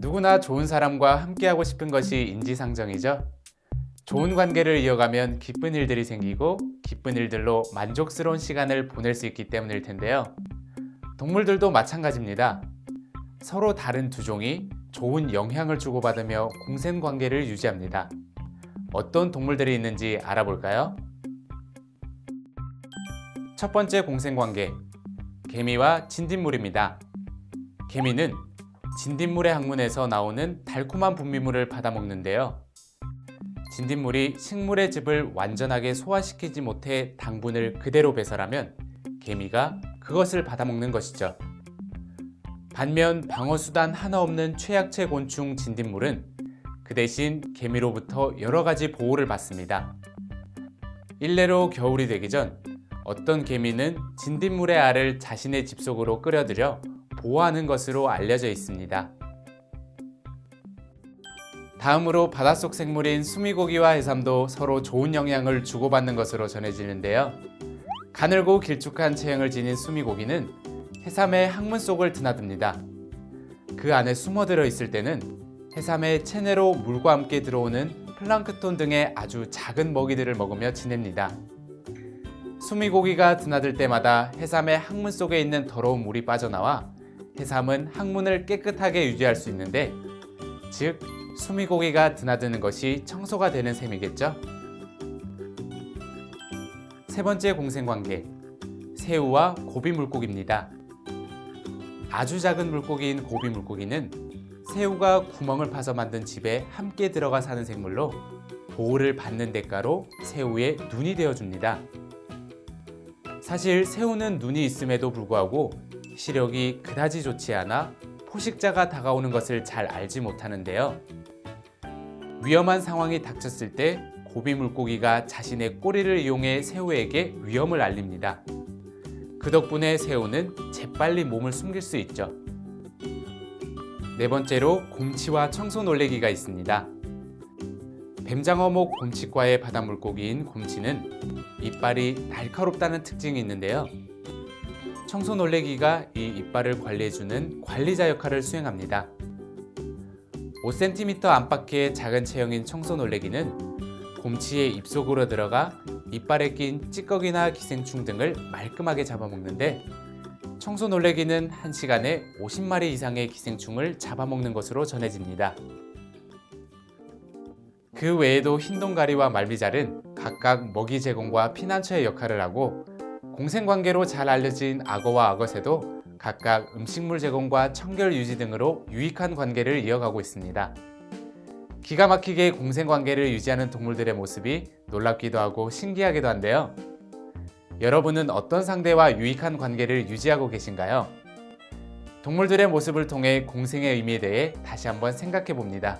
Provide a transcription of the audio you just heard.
누구나 좋은 사람과 함께하고 싶은 것이 인지상정이죠. 좋은 관계를 이어가면 기쁜 일들이 생기고 기쁜 일들로 만족스러운 시간을 보낼 수 있기 때문일 텐데요. 동물들도 마찬가지입니다. 서로 다른 두 종이 좋은 영향을 주고받으며 공생 관계를 유지합니다. 어떤 동물들이 있는지 알아볼까요? 첫 번째 공생 관계. 개미와 진딧물입니다. 개미는 진딧물의 항문에서 나오는 달콤한 분비물을 받아먹는데요. 진딧물이 식물의 즙을 완전하게 소화시키지 못해 당분을 그대로 배설하면 개미가 그것을 받아먹는 것이죠. 반면 방어수단 하나 없는 최약체 곤충 진딧물은 그 대신 개미로부터 여러 가지 보호를 받습니다. 일례로 겨울이 되기 전 어떤 개미는 진딧물의 알을 자신의 집 속으로 끌어들여 보호하는 것으로 알려져 있습니다. 다음으로 바닷속 생물인 수미고기와 해삼도 서로 좋은 영향을 주고받는 것으로 전해지는데요. 가늘고 길쭉한 체형을 지닌 수미고기는 해삼의 항문 속을 드나듭니다. 그 안에 숨어들어 있을 때는 해삼의 체내로 물과 함께 들어오는 플랑크톤 등의 아주 작은 먹이들을 먹으며 지냅니다. 수미고기가 드나들 때마다 해삼의 항문 속에 있는 더러운 물이 빠져나와 해삼은 항문을 깨끗하게 유지할 수 있는데 즉 수미고기가 드나드는 것이 청소가 되는 셈이겠죠? 세 번째 공생관계 새우와 고비 물고기입니다. 아주 작은 물고기인 고비 물고기는 새우가 구멍을 파서 만든 집에 함께 들어가 사는 생물로 보호를 받는 대가로 새우의 눈이 되어줍니다. 사실 새우는 눈이 있음에도 불구하고 시력이 그다지 좋지 않아 포식자가 다가오는 것을 잘 알지 못하는데요. 위험한 상황이 닥쳤을 때 고비 물고기가 자신의 꼬리를 이용해 새우에게 위험을 알립니다. 그 덕분에 새우는 재빨리 몸을 숨길 수 있죠. 네 번째로 곰치와 청소 놀래기가 있습니다. 뱀장어목 곰치과의 바닷물고기인 곰치는 이빨이 날카롭다는 특징이 있는데요. 청소 놀래기가 이 이빨을 관리해주는 관리자 역할을 수행합니다. 5cm 안팎의 작은 체형인 청소 놀래기는 곰치의 입속으로 들어가 이빨에 낀 찌꺼기나 기생충 등을 말끔하게 잡아먹는데 청소 놀래기는 한 시간에 50마리 이상의 기생충을 잡아먹는 것으로 전해집니다. 그 외에도 흰동가리와 말미잘은 각각 먹이 제공과 피난처의 역할을 하고 공생관계로 잘 알려진 악어와 악어새도 각각 음식물 제공과 청결 유지 등으로 유익한 관계를 이어가고 있습니다. 기가 막히게 공생관계를 유지하는 동물들의 모습이 놀랍기도 하고 신기하기도 한데요. 여러분은 어떤 상대와 유익한 관계를 유지하고 계신가요? 동물들의 모습을 통해 공생의 의미에 대해 다시 한번 생각해 봅니다.